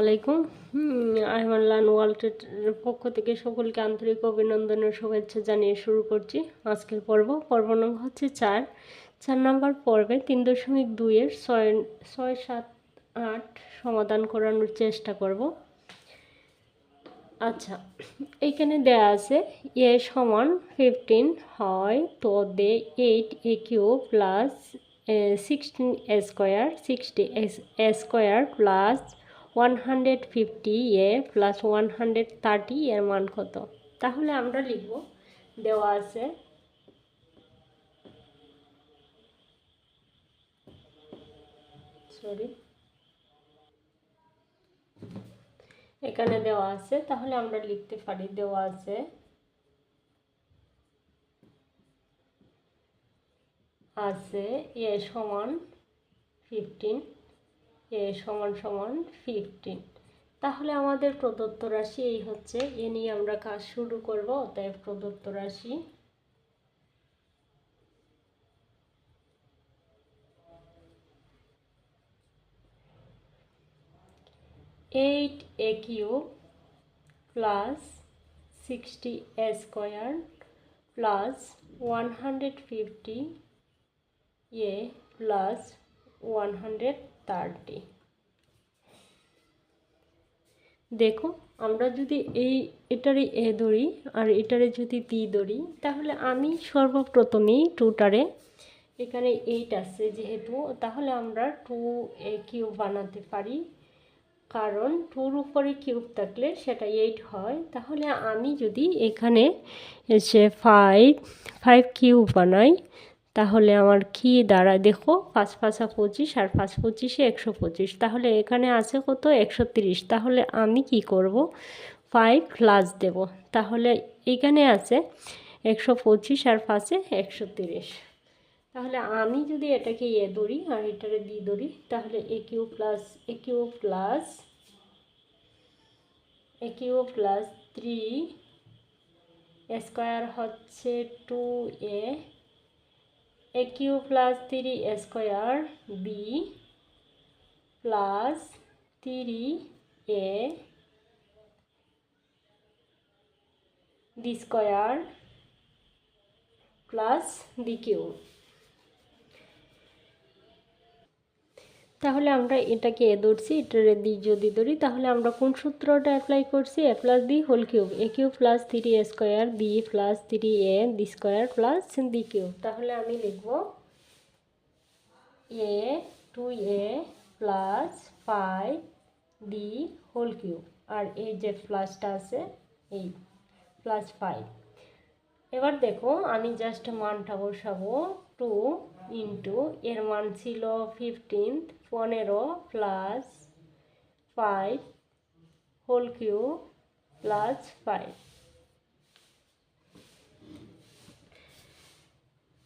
আলাইকুম। আহমাল্লান ওয়ার্ল্ডের পক্ষ থেকে সকলকে আন্তরিক অভিনন্দনের শুভেচ্ছা জানিয়ে শুরু করছি আজকের পর্ব। পর্ব নং হচ্ছে চার। চার নম্বর পর্বে তিন দশমিক দুইয়ের ছয় ছয় সাত আট সমাধান করানোর চেষ্টা করব। আচ্ছা এইখানে দেয়া আছে এ সমান ফিফটিন হয় তো দে eight A cube plus sixteen square sixty square plus one hundred fifty A plus one hundred thirty এর মান কত? তাহলে আমরা লিখব, দেওয়া আছে সরি এখানে দেওয়া আছে, তাহলে আমরা লিখতে পারি দেওয়া আছে আছে এ সমান ফিফটিন এ সমান সমান ফিফটিন তাহলে আমাদের প্রদত্ত রাশি এই হচ্ছে, এ নিয়ে আমরা কাজ শুরু করব, অতএব প্রদত্ত রাশি eight A cube plus sixty A square plus one hundred fifty A plus one hundred thirty. দেখো আমরা যদি এই এটারে এ ধরি আর এটারে যদি তি ধরি, তাহলে আমি সর্বপ্রথমেই টুটারে এখানে এইট আছে যেহেতু, তাহলে আমরা টু এ কিউব বানাতে পারি। কারণ টুর উপরে কিউব থাকলে সেটা এইট হয়। তাহলে আমি যদি এখানে এসে ফাইভ ফাইভ কিউব বানাই তাহলে আমার কি দাঁড়ায়? দেখো, পাঁচ পাঁচা পঁচিশ আর পাঁচ পঁচিশে একশো পঁচিশ। তাহলে এখানে আছে কত? একশো তিরিশ। তাহলে আমি কি করব? ফাইভ প্লাস দেব। তাহলে এখানে আছে একশো পঁচিশ আর পাঁচে একশো তিরিশ। তাহলে আমি যদি এটাকে এ ধরি আর এটারে দিয়ে ধরি, তাহলে A cube plus A cube plus A plus three square হচ্ছে two A A cube plus three square B plus three A D square plus D cube তাহলে আমরা এটাকে এ ধরছি, এটারে দি যদি ধরি, তাহলে আমরা কোন সূত্রটা অ্যাপ্লাই করছি? A plus the whole cube A cube plus three A square B plus three A D square plus D cube তাহলে আমি লিখব A two A plus five D whole cube আর এই যে প্লাসটা আছে, এই প্লাস ফাইভ এবার দেখো, আমি জাস্ট মানটা বসাবো টু ইন্টু এর মান ছিল ফিফটিন্থ পনেরো plus five whole cube plus five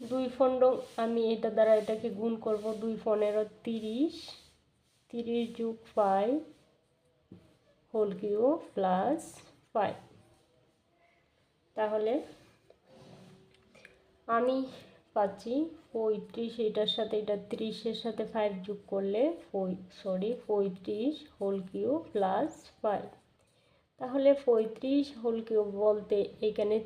দুই ফন্ড আমি এটা দ্বারা এটাকে গুণ করব দুই পনেরো তিরিশ তিরিশ যুগ five whole cube plus five তাহলে আমি পাচ্ছি। পঁয়ত্রিশ, এটার সাথে এটা ত্রিশের সাথে ফাইভ যোগ করলে সরি পঁয়ত্রিশ হোল কিউ প্লাস ফাইভ তাহলে পঁয়ত্রিশ হোল কিউ বলতে এখানে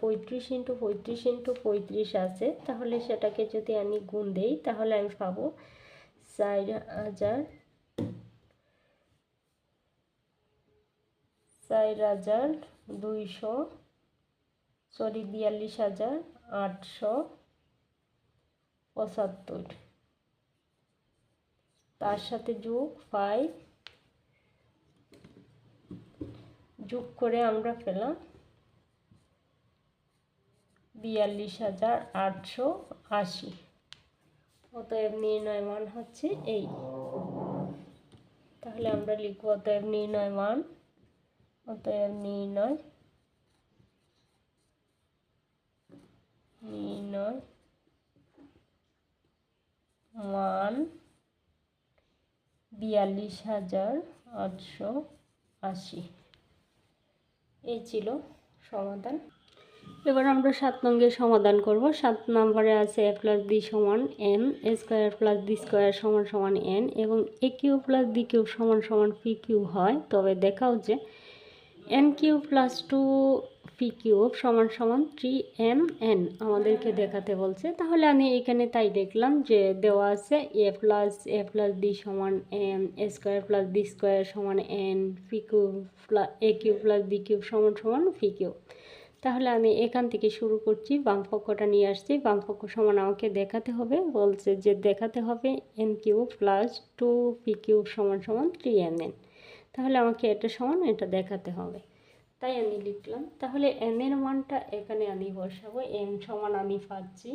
পঁয়ত্রিশ ইন্টু পঁয়ত্রিশ ইন্টু পঁয়ত্রিশ আছে। তাহলে সেটাকে যদি আমি গুণ দেই, তাহলে আমি পাবো চার হাজার চার হাজার দুইশো সরি বিয়াল্লিশ হাজার আটশো। পঁচাত্তর। তার সাথে যোগ ফাইভ যোগ করে আমরা পেলাম বিয়াল্লিশ হাজার আটশো আশি। অতএব নির্ণয় মান হচ্ছে এই। তাহলে আমরা লিখব অতএব নির্ণয় মান। অতএব নির্ণয় নির্ণয় মান বিয়াল্লিশ হাজার আটশো আশি। এই ছিল সমাধান। এবার আমরা সাত নঙ্গের সমাধান করব। সাত নম্বরে আছে এ প্লাস বি সমান M A square plus B square সমান সমান এন এবং A cube plus B cube সমান সমান পি কিউ হয়। তবে দেখাও যে N cube plus two P cube সমান সমান থ্রি এম এন আমাদেরকে দেখাতে বলছে। তাহলে আমি এখানে তাই দেখলাম যে দেওয়া আছে A plus A plus B সমান M A square plus B square সমান N P cube A cube plus B cube সমান সমান পি কিউব তাহলে আমি এখান থেকে শুরু করছি, বাম পক্ষটা নিয়ে আসছি। বাম পক্ষ সমান আমাকে দেখাতে হবে, বলছে যে দেখাতে হবে N cube plus two P cube সমান সমান থ্রি এন এন তাহলে আমাকে এটা সমান, এটা দেখাতে হবে। তাই আমি লিখলাম। তাহলে এন এর মানটা এখানে আমি বসাবো। এন সমান আমি পাচ্ছি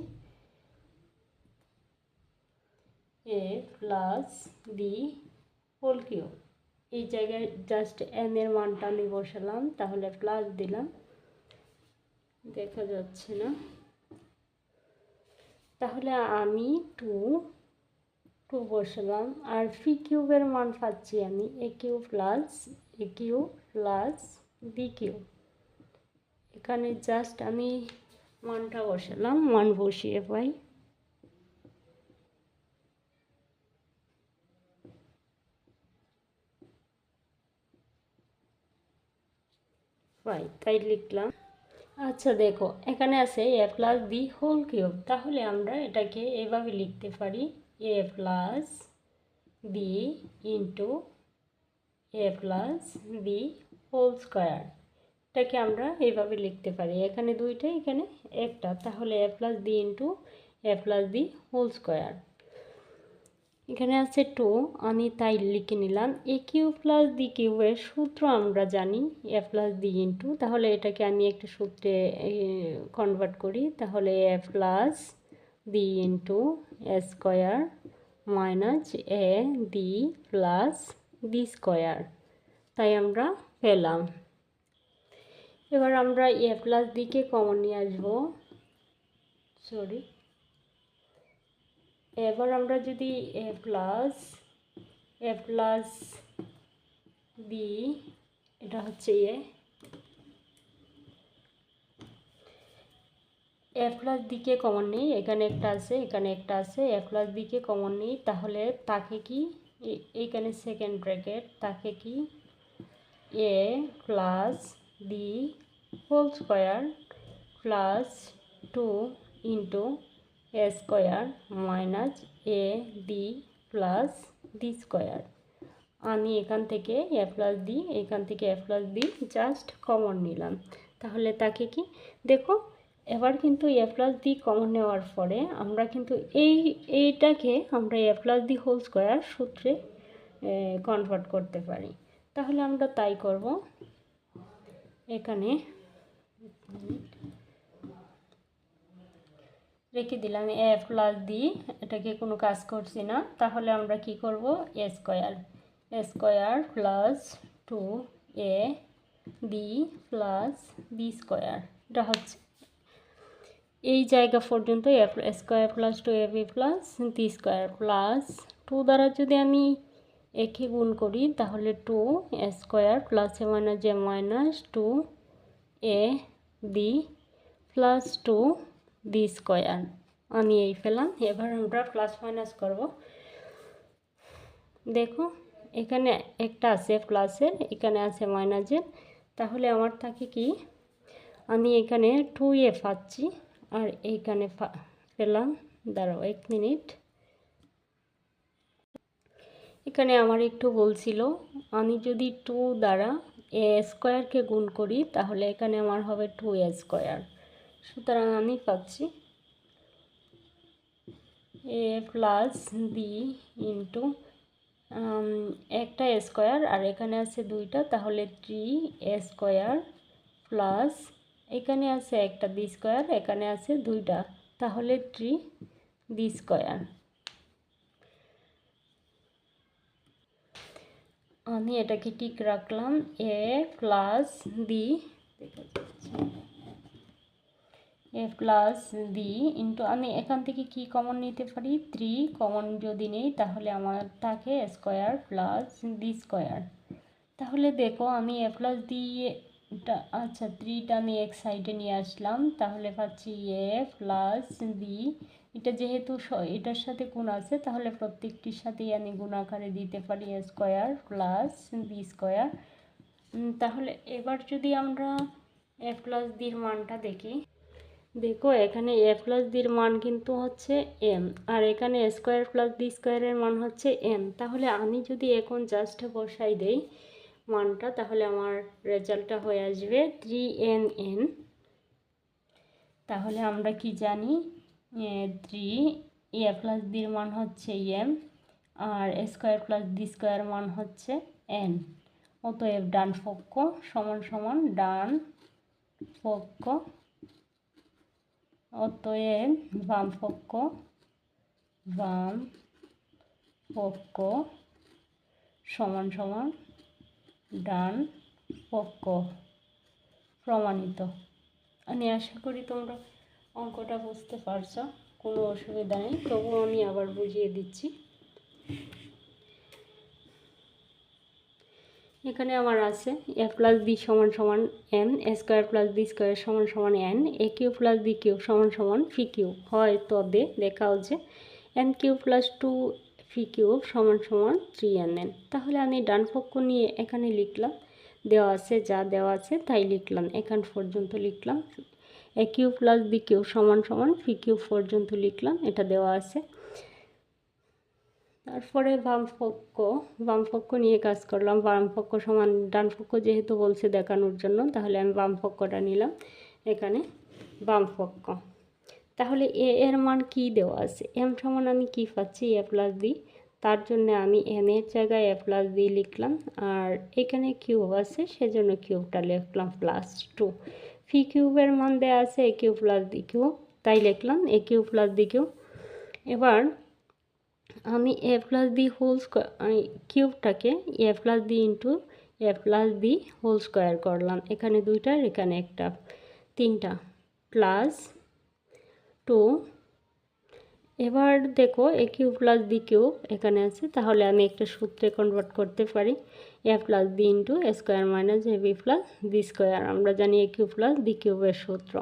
A plus B whole cube এই জায়গায় জাস্ট এন এর মানটা আমি বসালাম, তাহলে প্লাস দিলাম। দেখা যাচ্ছে না। তাহলে আমি টু টু বসালাম। আর ফি কিউবের মান পাচ্ছি আমি A cube plus A cube plus B cube এখানে জাস্ট আমি মানটা বসালাম, মান বসিয়ে পাই পাই তাই লিখলাম। আচ্ছা দেখো, এখানে আছে A plus B whole cube তাহলে আমরা এটাকে এভাবে লিখতে পারি A plus B into A plus B whole square. এটাকে আমরা এইভাবে লিখতে পারি। এখানে দুইটা এখানে একটা। তাহলে A plus B into A plus B whole square. এখানে আছে টু। আমি তাই লিখে নিলাম। এ কিউ প্লাস বি কিউবের সূত্র আমরা জানি এ প্লাস বি ইন্টু। তাহলে এটাকে আমি একটা সূত্রে কনভার্ট করি। তাহলে A plus B into A square minus A D plus B square. তাই আমরা পেলাম এবার আমরা এ প্লাস বিকে কমন নিয়ে আসব। সরি এবার আমরা যদি A plus A plus B এটা হচ্ছে এ এ প্লাস বিকে কমন নেই, এখানে একটা আছে, এখানে একটা আছে। এ প্লাস বিকে কমন নেই, তাহলে তাকে কি? এইখানে সেকেন্ড ব্র্যাকেট তাকে কি? A plus B whole square plus two into A square minus A B plus D square আমি এখান থেকে এ প্লাস ডি এখান থেকে A plus B just common নিলাম। তাহলে তাকে কি? দেখো, এবার কিন্তু এ প্লাস ডি কমন নেওয়ার পরে আমরা কিন্তু এই, এইটাকে আমরা A plus D whole square সূত্রে কনভার্ট করতে পারি। তাহলে আমরা তাই করব। এখানে রেখে দিলাম, এ প্লাস ডি এটাকে কোনো কাজ করছি না। তাহলে আমরা কি করব? A square A square plus two A B plus B square এটা হচ্ছে এই জায়গা পর্যন্ত A square plus two A B plus B square plus two দ্বারা যদি আমি একে গুণ করি, তাহলে two square plus A minus J minus two A B plus two B square আমি এই পেলাম, এবার আমরা প্লাস মাইনাস করব। দেখো, এখানে একটা আছে প্লাসের এখানে আছে মাইনাসের তাহলে আমার থাকে কি? আমি এখানে টু এ পাচ্ছি, আর এইখানে পেলাম, দাঁড়াও এক মিনিট এখানে আমার একটু বলছিল আমি যদি টু দ্বারা এ স্কোয়ারকে গুণ করি, তাহলে এখানে আমার হবে টু এ স্কোয়ার সুতরাং আমি পাচ্ছি এ প্লাস বি ইন্টু একটা স্কোয়ার আর এখানে আছে দুইটা, তাহলে থ্রি এ স্কোয়ার প্লাস এখানে আছে একটা বি স্কোয়ার এখানে আছে দুইটা, তাহলে থ্রি বি স্কোয়ার আমি এটাকে ঠিক রাখলাম A plus B A plus B into আমি এখান থেকে কি কমন নিতে পারি? থ্রি কমন যদি নেই, তাহলে আমার থাকে স্কোয়ার প্লাস বি স্কোয়ার তাহলে দেখো, আমি এ প্লাস দিয়ে আচ্ছা থ্রিটা আমি এক সাইডে নিয়ে আসলাম। তাহলে পাচ্ছি এ প্লাস বি এটা যেহেতু এটার সাথে গুণ আছে, তাহলে প্রত্যেকটির সাথেই আমি গুণ আকারে দিতে পারি A square plus B square তাহলে এবার যদি আমরা এ প্লাস বির মানটা দেখি। দেখো, এখানে এ প্লাস বির মান কিন্তু হচ্ছে এম আর এখানে স্কোয়ার প্লাস বি স্কোয়ারের মান হচ্ছে এম তাহলে আমি যদি এখন জাস্ট বসাই দেই মানটা, তাহলে আমার রেজাল্টটা হয়ে আসবে থ্রি এন এন তাহলে আমরা কি জানি? থ্রি এ প্লাস বির মান হচ্ছে এম আর স্কোয়ার প্লাস বি স্কোয়ার মান হচ্ছে এন অতএব ডান পক্ষ সমান সমান ডান পক্ষ। অতএব বাম পক্ষ বাম পক্ষ সমান সমান ডান পক্ষ প্রমাণিত। আমি আশা করি তোমরা অঙ্কটা বুঝতে পারছ, কোনো অসুবিধা নেই, তবুও আমি আবার বুঝিয়ে দিচ্ছি। এখানে আমার আছে এ প্লাস বি সমান সমান M A square plus B square সমান সমান N A cube plus B cube সমান সমান ফি কিউ হয় তবে দেখা হচ্ছে N cube plus two P cube সমান সমান থ্রি এন তাহলে আমি ডান পক্ষ নিয়ে এখানে লিখলাম, দেওয়া আছে যা দেওয়া আছে তাই লিখলাম। এখান পর্যন্ত লিখলাম A cube plus B cube সমান সমান ফি কিউ পর্যন্ত লিখলাম, এটা দেওয়া আছে। তারপরে বাম পক্ষ বাম পক্ষ নিয়ে কাজ করলাম, বাম পক্ষ সমান, ডান পক্ষ যেহেতু বলছে দেখানোর জন্য, তাহলে আমি বাম পক্ষটা নিলাম, এখানে বাম পক্ষ। তাহলে এ, এর মান কি দেওয়া আছে? এম সমান আমি কি পাচ্ছি? এ প্লাস বি তার জন্য আমি এন এর জায়গায় এ প্লাস বি লিখলাম। আর এখানে কিউব আছে, সেজন্য কিউবটা লিখলাম প্লাস টু ফি কিউবের মান দেওয়া আছে A cube plus B cube তাই লিখলাম A cube plus B cube এবার আমি A plus B whole square কিউবটাকে A plus B into A plus B whole square করলাম। এখানে দুইটার, এখানে একটা। তিনটা। প্লাস টু এবার দেখো A cube plus B cube এখানে আছে, তাহলে আমি একটা সূত্রে কনভার্ট করতে পারি। A plus B into A square minus A B plus B square আমরা জানি এ কিউ প্লাস বি কিউবের সূত্র।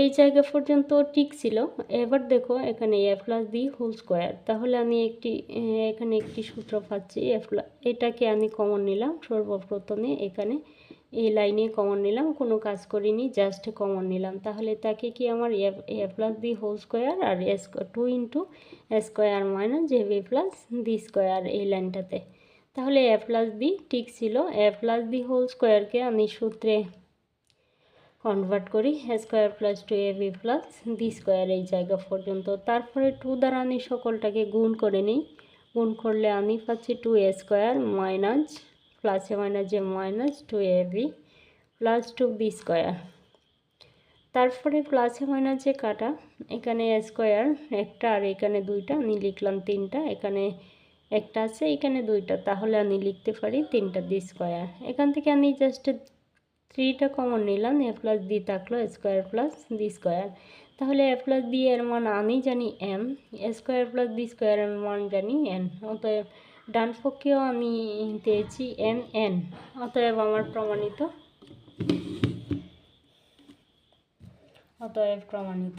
এই জায়গা পর্যন্ত ঠিক ছিল। এবার দেখো এখানে A plus B whole square তাহলে আমি একটি এখানে একটি সূত্র পাচ্ছি। এ এটাকে আমি কমন নিলাম সর্বপ্রথমে এখানে। এই লাইনে কমন নিলাম, কোনো কাজ করিনি জাস্ট কমন নিলাম। তাহলে তাকে কি আমার A plus B whole square R A two into square minus J B plus B square এই লাইনটাতে? তাহলে এ প্লাস বি ঠিক ছিল। এ প্লাস বি হোল স্কোয়ারকে আমি সূত্রে কনভার্ট করি। Square plus two A B plus B square এই জায়গা পর্যন্ত। তারপরে টু দ্বারা আমি সকলটাকে গুণ করে নিই। গুণ করলে আমি পাচ্ছি টু এ স্কোয়ার মাইনাস প্লাসে মাইনাস যে minus two A plus two B square তারপরে প্লাসে মাইনাস যে কাটা, এখানে স্কোয়ার একটা আর এখানে দুইটা, আমি লিখলাম তিনটা, এখানে একটা আছে, এখানে দুইটা, তাহলে আমি লিখতে পারি তিনটা বি স্কোয়ার এখান থেকে আমি জাস্ট থ্রিটা কমন নিলাম এ প্লাস বি থাকল স্কোয়ার প্লাস বি স্কোয়ার তাহলে এ প্লাস বি এর মান আমি জানি এম স্কোয়ার প্লাস বি স্কোয়ারের মান জানি এন অতএব ডান পক্ষেও আমি পেয়েছি এম এন। অতএব আমার প্রমাণিত। অতএব প্রমাণিত।